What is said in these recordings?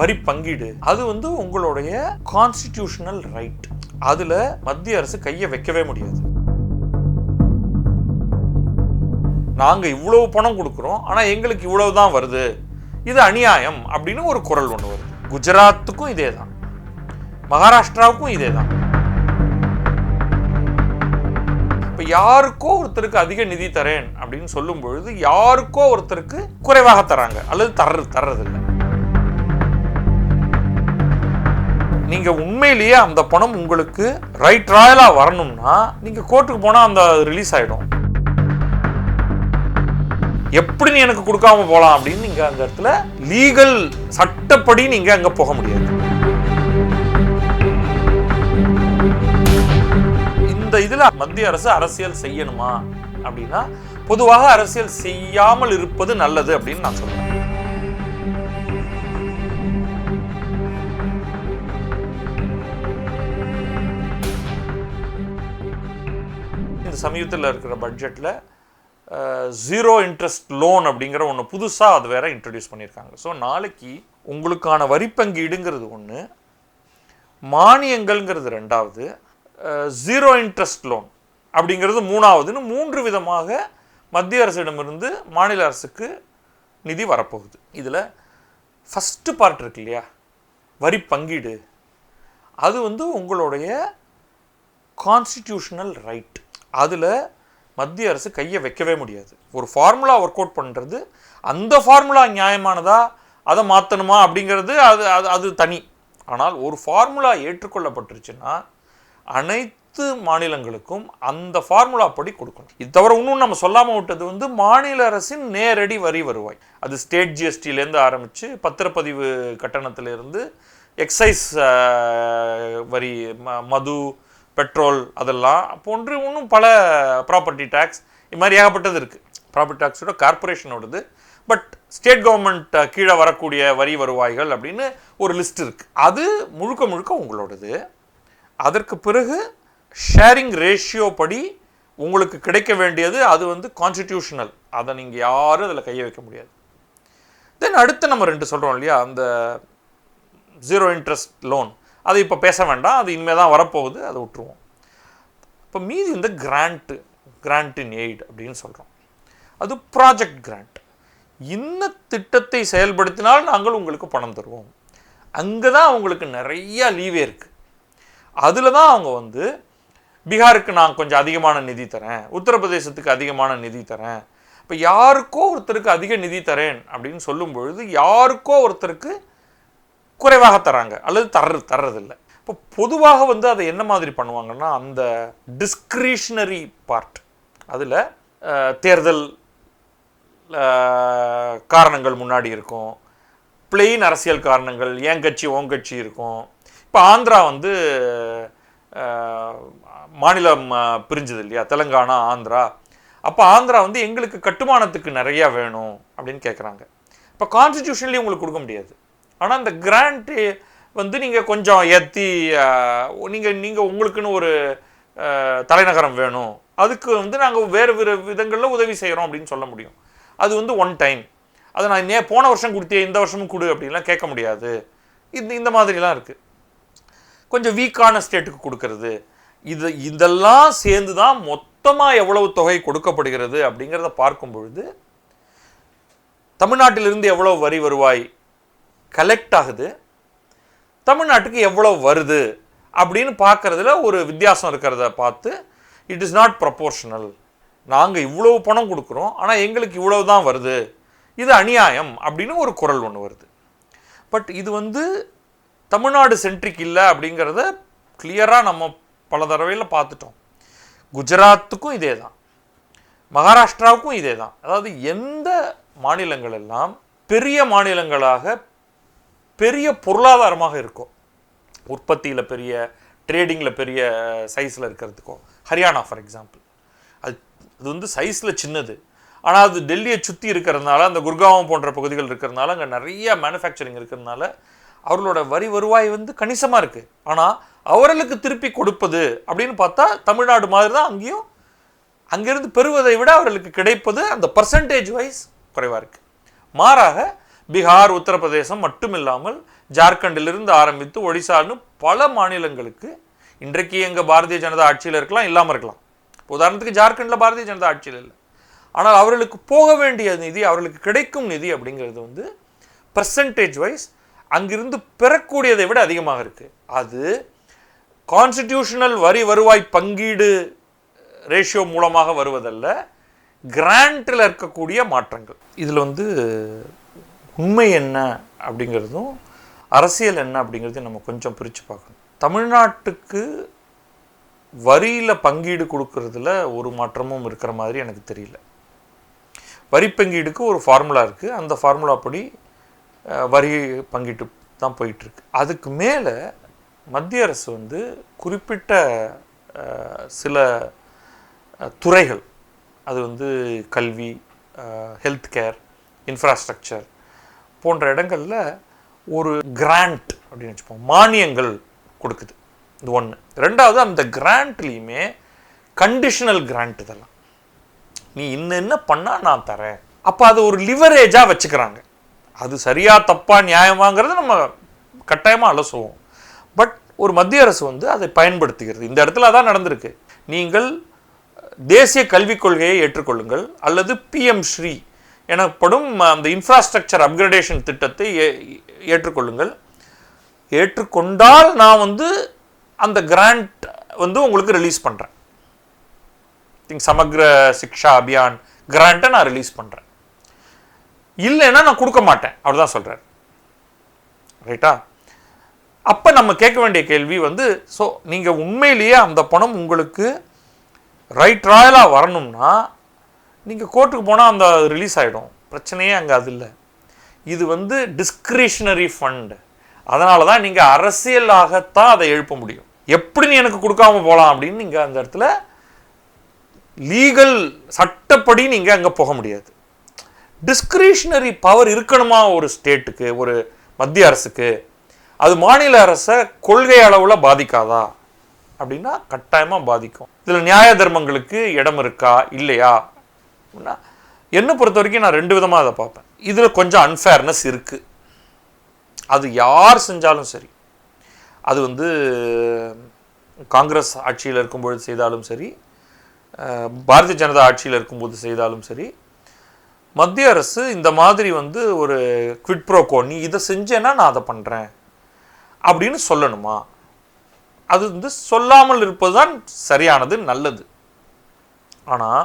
வரி பங்கீடு. அது வந்து உங்களுடைய கான்ஸ்டிடியூஷனல் ரைட் அதுல மத்திய அரசு கையை வைக்கவே முடியாது. நாங்க இவ்வளவு பணம் கொடுக்குறோம் ஆனா எங்களுக்கு இவ்வளவு தான் வருது. இது அநியாயம் அப்படின்னு ஒரு குரல் ஒன்று வருது. குஜராத்துக்கும் இதே தான். மகாராஷ்டிராவுக்கும் இதே தான். இப்போ யாருக்கோ ஒருத்தருக்கு அதிக நிதி தரேன் அப்படின்னு சொல்லும் பொழுது யாருக்கோ ஒருத்தருக்கு குறைவாக தராங்க. அல்லது தர்றது தர்றதில்லை. நீங்க உண்மையிலேயே அந்த பணம் உங்களுக்கு ரைட் ராயலாக வரணும்னா நீங்க கோர்ட்டுக்கு போனா அந்த ரிலீஸ் ஆயிடும். எப்படி நீ எனக்கு கொடுக்காம போலாம் அப்படின்னு நீங்க அந்த இடத்துல லீகல் சட்டப்படி நீங்க அங்க போக முடியாது. இந்த இதுல மத்திய அரசு அரசியல் செய்யணுமா அப்படின்னா பொதுவாக அரசியல் செய்யாமல் இருப்பது நல்லது அப்படின்னு நான் சொல்றேன். இந்த சமீபத்தில் இருக்கிற பட்ஜெட்டில் ஜீரோ இன்ட்ரெஸ்ட் லோன் அப்படிங்கிற ஒன்று புதுசாக அது வேற இன்ட்ரடியூஸ் பண்ணியிருக்காங்க. ஸோ நாளைக்கு உங்களுக்கான வரி பங்கீடுங்கிறது ஒன்று மானியங்கள்ங்கிறது ரெண்டாவது ஜீரோ இன்ட்ரெஸ்ட் லோன் அப்படிங்கிறது மூணாவதுன்னு மூன்று விதமாக மத்திய அரசிடமிருந்து மாநில அரசுக்கு நிதி வரப்போகுது. இதில் ஃபஸ்ட்டு பார்ட் இருக்கு இல்லையா? வரி பங்கீடு. அது வந்து உங்களுடைய கான்ஸ்டிடியூஷனல் ரைட் அதில் மத்திய அரசு கையை வைக்கவே முடியாது. ஒரு ஃபார்முலா ஒர்க் அவுட் பண்ணுறது அந்த ஃபார்முலா நியாயமானதா? அதை மாற்றணுமா அப்படிங்கிறது அது அது அது தனி. ஆனால் ஒரு ஃபார்முலா ஏற்றுக்கொள்ளப்பட்டுருச்சுன்னா அனைத்து மாநிலங்களுக்கும் அந்த ஃபார்முலா படி கொடுக்கணும். இது தவிர இன்னும் நம்ம சொல்லாமல் விட்டது வந்து மாநில அரசின் நேரடி வரி வருவாய். அது ஸ்டேட் ஜிஎஸ்டிலேருந்து ஆரம்பித்து பத்திரப்பதிவு கட்டணத்திலேருந்து எக்ஸைஸ் வரி ம- மது பெட்ரோல் அதெல்லாம் போன்று இன்னும் பல ப்ராப்பர்ட்டி டேக்ஸ் இது மாதிரி ஏகப்பட்டது இருக்குது ப்ராப்பர்ட்டி டேக்ஸோட கார்ப்பரேஷனோடது பட் ஸ்டேட் கவர்மெண்ட் கீழே வரக்கூடிய வரி வருவாய்கள் அப்படின்னு ஒரு லிஸ்ட் இருக்குது அது முழுக்க முழுக்க உங்களோடது. அதற்கு பிறகு ஷேரிங் ரேஷியோ படி உங்களுக்கு கிடைக்க வேண்டியது அது வந்து கான்ஸ்டிடியூஷனல் அதை நீங்கள் யாரும் அதில் கையை வைக்க முடியாது. தென் அடுத்து நம்ம ரெண்டு சொல்கிறோம் இல்லையா? அந்த ஜீரோ இன்ட்ரெஸ்ட் லோன் அது இப்போ பேச வேண்டாம். அது இனிமேல் தான் வரப்போகுது. அதை விட்டுருவோம். இப்போ மீதி இந்த கிராண்ட்டு கிராண்ட் இன் எய்ட் அப்படின்னு சொல்கிறோம் அது ப்ராஜெக்ட் கிராண்ட் இந்த திட்டத்தை செயல்படுத்தினால் நாங்கள் உங்களுக்கு பணம் தருவோம். அங்கே தான் அவங்களுக்கு நிறையா லீவே இருக்குது அதில் தான் அவங்க வந்து பீகாருக்கு நான் கொஞ்சம் அதிகமான நிதி தரேன். உத்தரப்பிரதேசத்துக்கு அதிகமான நிதி தரேன். இப்போ யாருக்கோ ஒருத்தருக்கு அதிக நிதி தரேன் அப்படின்னு சொல்லும் பொழுது யாருக்கோ ஒருத்தருக்கு குறைவாக தராங்க அல்லது தர்றது தர்றதில்ல. இப்போ பொதுவாக வந்து அதை என்ன மாதிரி பண்ணுவாங்கன்னா அந்த டிஸ்கிரிஷ்னரி பார்ட் அதில் தேர்தல் காரணங்கள் முன்னாடி இருக்கும். பிளெயின் அரசியல் காரணங்கள் ஏன் கட்சி ஓன் கட்சி இருக்கும். இப்போ ஆந்திரா வந்து மாநிலம் பிரிஞ்சது இல்லையா? தெலுங்கானா ஆந்திரா. அப்போ ஆந்திரா வந்து எங்களுக்கு கட்டுமானத்துக்கு நிறையா வேணும் அப்படின்னு கேட்குறாங்க இப்போ கான்ஸ்டியூஷன்லேயும் உங்களுக்கு கொடுக்க முடியாது. ஆனால் இந்த கிராண்ட்டு வந்து நீங்கள் கொஞ்சம் ஏற்றி நீங்கள் நீங்கள் உங்களுக்குன்னு ஒரு தலைநகரம் வேணும். அதுக்கு வந்து நாங்கள் வேறு வேறு விதங்களில் உதவி செய்கிறோம் அப்படின்னு சொல்ல முடியும். அது வந்து ஒன் டைம் அதை நான் நே போன வருஷம் கொடுத்தே இந்த வருஷமும் கொடு அப்படின்லாம் கேட்க முடியாது. இந்த இந்த மாதிரிலாம் இருக்குது கொஞ்சம் வீக்கான ஸ்டேட்டுக்கு கொடுக்கறது. இது இதெல்லாம் சேர்ந்து தான் மொத்தமாக எவ்வளவு தொகை கொடுக்கப்படுகிறது அப்படிங்கிறத பார்க்கும் பொழுது தமிழ்நாட்டிலிருந்து எவ்வளோ வரி வருவாய் கலெக்ட் ஆகுது. தமிழ்நாட்டுக்கு எவ்வளவு வருது அப்படின்னு பார்க்குறதுல ஒரு வித்தியாசம் இருக்கிறத பார்த்து இட் இஸ் நாட் ப்ரப்போர்ஷனல் நாங்கள் இவ்வளவு பணம் கொடுக்குறோம் ஆனால் எங்களுக்கு இவ்வளவு தான் வருது. இது அநியாயம் அப்படின்னு ஒரு குரல் ஒன்று வருது. பட் இது வந்து தமிழ்நாடு சென்ட்ரிக் இல்லை அப்படிங்கிறத கிளியராக நம்ம பல தடவையில் பார்த்துட்டோம். குஜராத்துக்கும் இதே தான். மகாராஷ்டிராவுக்கும் இதே தான். அதாவது எந்த மாநிலங்கள் எல்லாம் பெரிய மாநிலங்களாக பெரிய பொருளாதாரமாக இருக்கும். உற்பத்தியில் பெரிய ட்ரேடிங்கில் பெரிய சைஸில் இருக்கிறதுக்கும். ஹரியானா ஃபார் எக்ஸாம்பிள் அது அது வந்து சைஸில் சின்னது. ஆனால் அது டெல்லியை சுற்றி இருக்கிறதுனால அந்த குர்காவம் போன்ற பகுதிகள் இருக்கிறதுனால அங்கே நிறைய மேனுஃபேக்சரிங் இருக்கிறதுனால அவர்களோட வரி வருவாய் வந்து கணிசமாக இருக்குது ஆனால் அவர்களுக்கு திருப்பி கொடுப்பது அப்படின்னு பார்த்தா தமிழ்நாடு மாதிரி தான் அங்கேயும் அங்கேருந்து பெறுவதை விட அவர்களுக்கு கிடைப்பது அந்த பர்சன்டேஜ் வைஸ் குறைவாக இருக்குது மாறாக பீகார் உத்தரப்பிரதேசம் மட்டுமில்லாமல் ஜார்க்கண்டிலிருந்து ஆரம்பித்து ஒடிசான்னு பல மாநிலங்களுக்கு இன்றைக்கு எங்கள் பாரதிய ஜனதா ஆட்சியில் இருக்கலாம் இல்லாமல் இருக்கலாம். உதாரணத்துக்கு ஜார்க்கண்டில் பாரதிய ஜனதா ஆட்சியில் இல்லை. ஆனால் அவர்களுக்கு போக வேண்டிய நிதி அவர்களுக்கு கிடைக்கும் நிதி அப்படிங்கிறது வந்து பர்சன்டேஜ் வைஸ் அங்கிருந்து பெறக்கூடியதை விட அதிகமாக இருக்குது அது கான்ஸ்டிடியூஷனல் வரி வருவாய் பங்கீடு ரேஷியோ மூலமாக வருவதல்ல கிராண்டில் இருக்கக்கூடிய மாற்றங்கள். இதில் வந்து உண்மை என்ன அப்படிங்கிறதும் அரசியல் என்ன அப்படிங்கிறதையும் நம்ம கொஞ்சம் பிரித்து பார்க்கணும். தமிழ்நாட்டுக்கு வரியில் பங்கீடு கொடுக்கறதுல ஒரு மாற்றமும் இருக்கிற மாதிரி எனக்கு தெரியல. வரி பங்கீடுக்கு ஒரு ஃபார்முலா இருக்குது அந்த ஃபார்முலா படி வரி பங்கீட்டு தான் போயிட்டுருக்கு. அதுக்கு மேலே மத்திய அரசு வந்து குறிப்பிட்ட சில துறைகள் அது வந்து கல்வி ஹெல்த் கேர் இன்ஃப்ராஸ்ட்ரக்சர் போன்ற இடங்களில் ஒரு கிராண்ட் அப்படின்னு வச்சுப்போம். மானியங்கள் கொடுக்குது. இது ஒன்று ரெண்டாவது அந்த கிராண்ட்லேயுமே கண்டிஷனல் கிராண்ட் இதெல்லாம். நீ இன்ன என்ன பண்ணால் நான் தரேன். அப்போ அது ஒரு லிவரேஜாக வச்சுக்கிறாங்க. அது சரியாக தப்பாக நியாயமாங்கிறது நம்ம கட்டாயமாக அலசுவோம். பட் ஒரு மத்திய அரசு வந்து அதை பயன்படுத்துகிறது. இந்த இடத்துல அதான் நடந்திருக்கு. நீங்கள் தேசிய கல்விக் கொள்கையை ஏற்றுக்கொள்ளுங்கள். அல்லது பிஎம் ஸ்ரீ எனப்படும் அந்த இன்ஃப்ராஸ்ட்ரக்சர் அப்கிரேடேஷன் திட்டத்தை ஏ- ஏற்றுக்கொள்ளுங்கள். ஏற்றுக்கொண்டால் நான் வந்து அந்த கிராண்ட் வந்து உங்களுக்கு ரிலீஸ் பண்ணுறேன் திங்க் சமக்ர சிக்ஷா அபியான் கிராண்ட்டை நான் ரிலீஸ் பண்ணுறேன் இல்லைன்னா நான் கொடுக்க மாட்டேன். அப்படிதான் சொல்கிறார் ரைட்டா அப்போ நம்ம கேட்க வேண்டிய கேள்வி வந்து ஸோ நீங்கள் உண்மையிலேயே அந்த பணம் உங்களுக்கு ரைட் ராயலாக வரணும்னா நீங்கள் கோர்ட்டுக்கு போனால் அந்த ரிலீஸ் ஆகிடும் பிரச்சனையே அங்கே அது இல்லை. இது வந்து டிஸ்கிரிஷனரி ஃபண்டு அதனால தான் நீங்கள் அரசியலாகத்தான் அதை எழுப்ப முடியும். எப்படி நீ எனக்கு கொடுக்காம போகலாம் அப்படின்னு நீங்கள் அந்த இடத்துல லீகல் சட்டப்படி நீங்கள் அங்கே போக முடியாது. டிஸ்கிரிஷனரி பவர் இருக்கணுமா ஒரு ஸ்டேட்டுக்கு ஒரு மத்திய அரசுக்கு? அது மாநில அரசை கொள்கை அளவில் பாதிக்காதா? அப்படின்னா கட்டாயமாக பாதிக்கும். இதில் நியாய தர்மங்களுக்கு இடம் இருக்கா? இல்லையா? என்னை பொறுத்த வரைக்கும் நான் ரெண்டு விதமாக அதை பார்ப்பேன். இதில் கொஞ்சம் அன்ஃபேர்னஸ் இருக்குது அது யார் செஞ்சாலும் சரி. அது வந்து காங்கிரஸ் ஆட்சியில் இருக்கும்பொழுது செய்தாலும் சரி பாரதிய ஜனதா ஆட்சியில் இருக்கும்போது செய்தாலும் சரி மத்திய அரசு இந்த மாதிரி வந்து ஒரு குவிட் ப்ரோக்கோ நீ இதை செஞ்சேன்னா நான் அதை பண்ணுறேன் அப்படின்னு சொல்லணுமா? அது வந்து சொல்லாமல் இருப்பது தான் சரியானது நல்லது. ஆனால்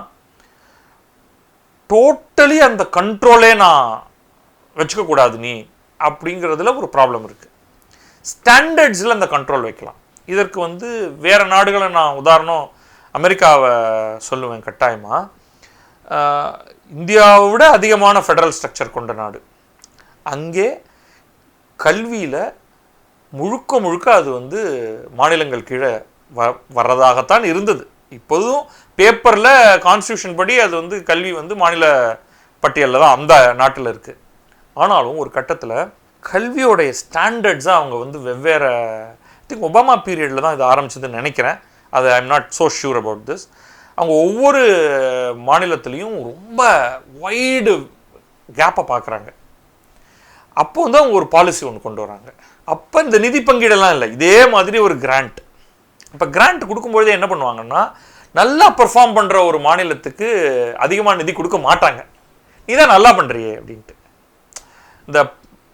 டோட்டலி அந்த கண்ட்ரோலே நான் வச்சுக்கக்கூடாது நீ அப்படிங்கிறதுல ஒரு ப்ராப்ளம் இருக்குது ஸ்டாண்டர்ட்ஸில் அந்த கண்ட்ரோல் வைக்கலாம். இதற்கு வந்து வேறு நாடுகளை நான் உதாரணம் அமெரிக்காவை சொல்லுவேன் கட்டாயமாக இந்தியாவை விட அதிகமான ஃபெடரல் ஸ்ட்ரக்சர் கொண்ட நாடு. அங்கே கல்வியில் முழுக்க முழுக்க அது வந்து மாநிலங்கள் கீழே வ வர்றதாகத்தான் இருந்தது. இப்போதும் பேப்பரில் கான்ஸ்டியூஷன் படி அது வந்து கல்வி வந்து மாநில பட்டியலில் தான் அந்த நாட்டில் இருக்குது ஆனாலும் ஒரு கட்டத்தில் கல்வியோடைய ஸ்டாண்டர்ட்ஸாக அவங்க வந்து வெவ்வேறு திங்க் ஒபாமா பீரியடில் தான் இது ஆரம்பிச்சதுன்னு நினைக்கிறேன். அது I am not so sure about this அவங்க ஒவ்வொரு மாநிலத்துலேயும் ரொம்ப வைடு கேப்பை பார்க்குறாங்க அப்போ வந்து அவங்க ஒரு பாலிசி ஒன்று கொண்டு வராங்க. அப்போ இந்த நிதி பங்கீடெல்லாம் இல்லை. இதே மாதிரி ஒரு கிராண்ட் இப்போ கிராண்ட் கொடுக்கும்பொழுதே என்ன பண்ணுவாங்கன்னா நல்லா பெர்ஃபார்ம் பண்ணுற ஒரு மாநிலத்துக்கு அதிகமாக நிதி கொடுக்க மாட்டாங்க. நீ தான் நல்லா பண்ணுறியே அப்படின்ட்டு. இந்த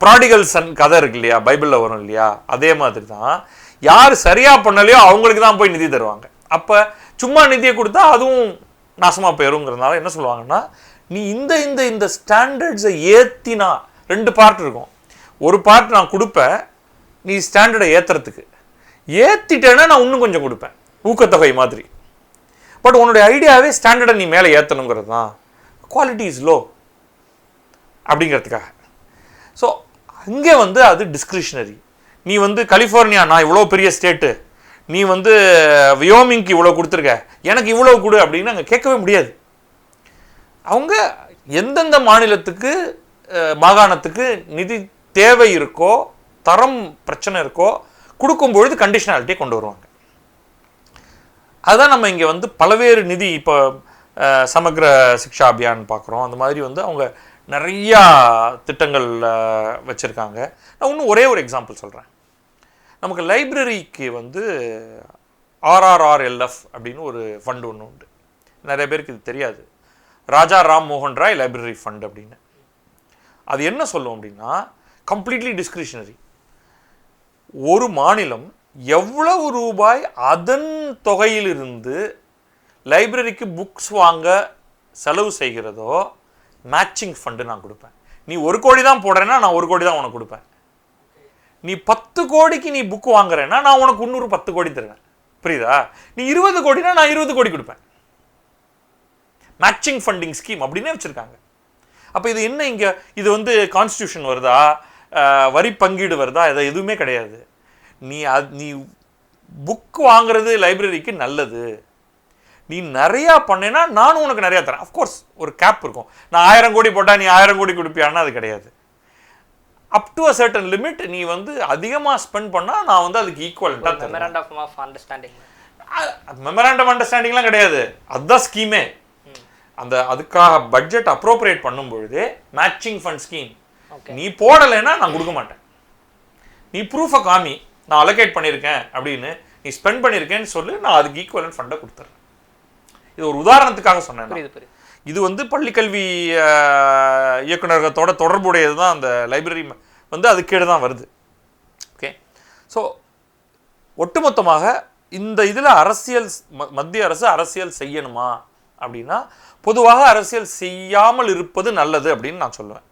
ப்ராடிகல் சன் கதை இருக்கு இல்லையா? பைபிளில் வரும் இல்லையா? அதே மாதிரி தான் யார் சரியாக பண்ணலையோ அவங்களுக்கு தான் போய் நிதி தருவாங்க. அப்போ சும்மா நிதியை கொடுத்தா அதுவும் நாசமாக போயிருங்கிறதுனால என்ன சொல்லுவாங்கன்னா நீ இந்த இந்த இந்த ஸ்டாண்டர்ட்ஸை ஏற்றினா ரெண்டு பார்ட் இருக்கும். ஒரு பார்ட் நான் கொடுப்பேன் நீ ஸ்டாண்டர்டை ஏற்றுறதுக்கு ஏற்றிட்டேன்னா நான் இன்னும் கொஞ்சம் கொடுப்பேன். ஊக்கத்தொகை மாதிரி. பட் உன்னுடைய ஐடியாவே ஸ்டாண்டர்டை நீ மேலே ஏற்றணுங்கிறது தான் குவாலிட்டி இஸ் லோ அப்படிங்கிறதுக்காக. ஸோ அங்கே வந்து அது டிஸ்கிரிஷனரி நீ வந்து கலிஃபோர்னியா நான் இவ்வளோ பெரிய ஸ்டேட்டு நீ வந்து வியோமிங்க்கு இவ்வளோ கொடுத்துருக்க. எனக்கு இவ்வளோ கொடு அப்படின்னு அங்கே கேட்கவே முடியாது. அவங்க எந்தெந்த மாநிலத்துக்கு மாகாணத்துக்கு நிதி தேவை இருக்கோ தரம் பிரச்சனை இருக்கோ கொடுக்கும்பொழுது கண்டிஷனாலிட்டியை கொண்டு வருவாங்க. அதுதான் நம்ம இங்கே வந்து பல்வேறு நிதி இப்போ அஹ், சிக்ஷா அபியான் பார்க்குறோம் அந்த மாதிரி வந்து அவங்க நிறையா திட்டங்கள் வச்சுருக்காங்க. நான் இன்னும் ஒரே ஒரு எக்ஸாம்பிள் சொல்கிறேன் நமக்கு லைப்ரரிக்கு வந்து ஆர்ஆர்ஆர்எல்எஃப் அப்படின்னு ஒரு ஃபண்டு ஒன்று உண்டு. நிறைய பேருக்கு இது தெரியாது. ராஜா ராம் மோகன் ராய் லைப்ரரி ஃபண்ட் அப்படின்னு. அது என்ன சொல்லும் அப்படின்னா கம்ப்ளீட்லி டிஸ்கிரிஷனரி ஒரு மாநிலம் எவ்வளவு ரூபாய் அதன் தொகையிலிருந்து லைப்ரரிக்கு புக்ஸ் வாங்க செலவு செய்கிறதோ மேட்சிங் ஃபண்டு நான் கொடுப்பேன். நீ ஒரு கோடி தான் போடுறேன்னா நான் ஒரு கோடி தான் உனக்கு கொடுப்பேன். நீ பத்து கோடிக்கு நீ புக் வாங்குறேன்னா நான் உனக்கு இன்னொரு பத்து கோடி தருவேன். புரியுதா? நீ இருபது கோடினா நான் இருபது கோடி கொடுப்பேன். மேட்சிங் ஃபண்டிங் ஸ்கீம் அப்படின்னே வச்சுருக்காங்க. அப்போ இது என்ன இங்கே இது வந்து கான்ஸ்டியூஷன் வருதா? வரி பங்கீடு வருதா இதை எதுவுமே கிடையாது. நீ அது நீ புக் வாங்குறது லைப்ரரிக்கு நல்லது. நீ நிறையா பண்ணேன்னா நானும் உனக்கு நிறையா தரேன். அஃப்கோர்ஸ் ஒரு கேப் இருக்கும். நான் ஆயிரம் கோடி போட்டால் நீ ஆயிரம் கோடி கொடுப்பியான்னா அது கிடையாது. Up to a certain limit நீ வந்து அதிகமாக ஸ்பெண்ட் பண்ணால் நான் வந்து அதுக்கு ஈக்குவலண்ட்டாக மெமரண்டம் ஆஃப் அண்டர்ஸ்டாண்டிங் மெமராண்டம் அண்டர்ஸ்டாண்டிங்லாம் கிடையாது. அதுதான் ஸ்கீமே அந்த அதுக்காக பட்ஜெட் அப்ரோப்ரியேட் பண்ணும் பொழுது மேட்சிங் ஃபண்ட் ஸ்கீம். நீ போடலைன்னா நான் கொடுக்க மாட்டேன். நீ ப்ரூஃபை காமி. நான் அலோகேட் பண்ணியிருக்கேன் அப்படின்னு நீ ஸ்பெண்ட் பண்ணியிருக்கேன்னு சொல்லி நான் அதுக்கு ஈக்குவலன் ஃபண்டை கொடுத்துட்றேன் இது ஒரு உதாரணத்துக்காக சொன்னேன் இது வந்து பள்ளிக்கல்வி அஹ், இயக்குனரகத்தோட தொடர்புடையது தான் அந்த லைப்ரரி வந்து அது கீழே தான் வருது. ஓகே ஸோ ஒட்டுமொத்தமாக இந்த இதில் அரசியல் மத்திய அரசு அரசியல் செய்யணுமா அப்படின்னா பொதுவாக அரசியல் செய்யாமல் இருப்பது நல்லது அப்படின்னு நான் சொல்லுவேன்.